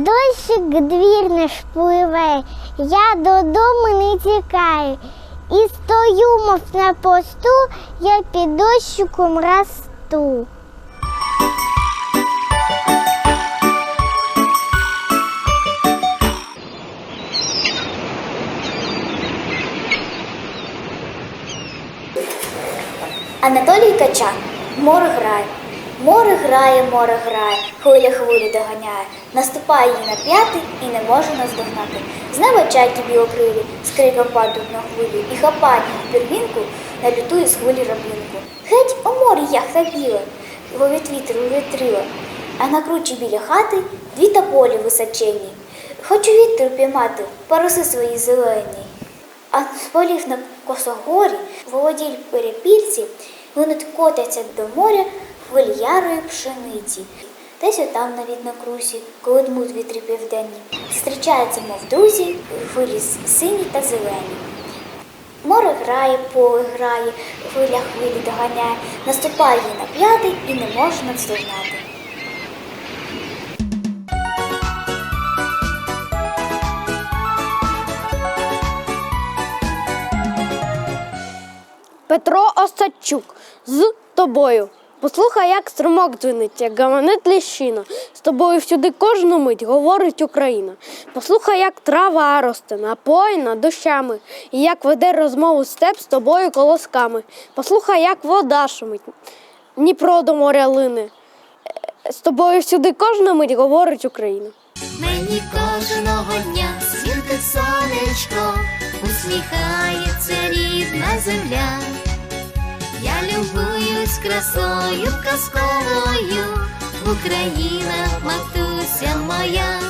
Дощик двір не шпливе, я додому не тікаю. І стою, мов на посту, я під дощиком росту. Анатолій Качан, море грає. Море грає, море грає, хвиля хвилю доганяє, наступає їй на п'яти і не може наздогнати. З неба чайки білокрилі, з криком на хвилю і хапають пірвінку на люту із хвилі рабинку. Геть у морі яхта біла, його від вітру вітрила, а на кручі біля хати дві тополі височенні. Хочу вітру піймати, паруси свої зелені. А з полів на косогорі, володіль перепільці, вони котяться до моря хвильярої пшениці. Десь отам на віднокрусі, коли дмуть вітри південні, зустрічаються, мов друзі, хвилі сині та зелені. Море грає, поле грає, хвиля хвилі доганяє, наступає їй на п'ятий і не може наздогнати. Петро Осадчук з тобою. Послухай, як струмок дзвенить, як гаманить ліщина. З тобою всюди кожну мить говорить Україна. Послухай, як трава росте, напоїна дощами, і як веде розмову степ з тобою колосками. Послухай, як вода шумить, Дніпро до моря лине. Е, З тобою всюди кожну мить говорить Україна. Мені кожного дня світить сонечко, усміхається рідна земля. Я з красою казковою Україна, матуся моя.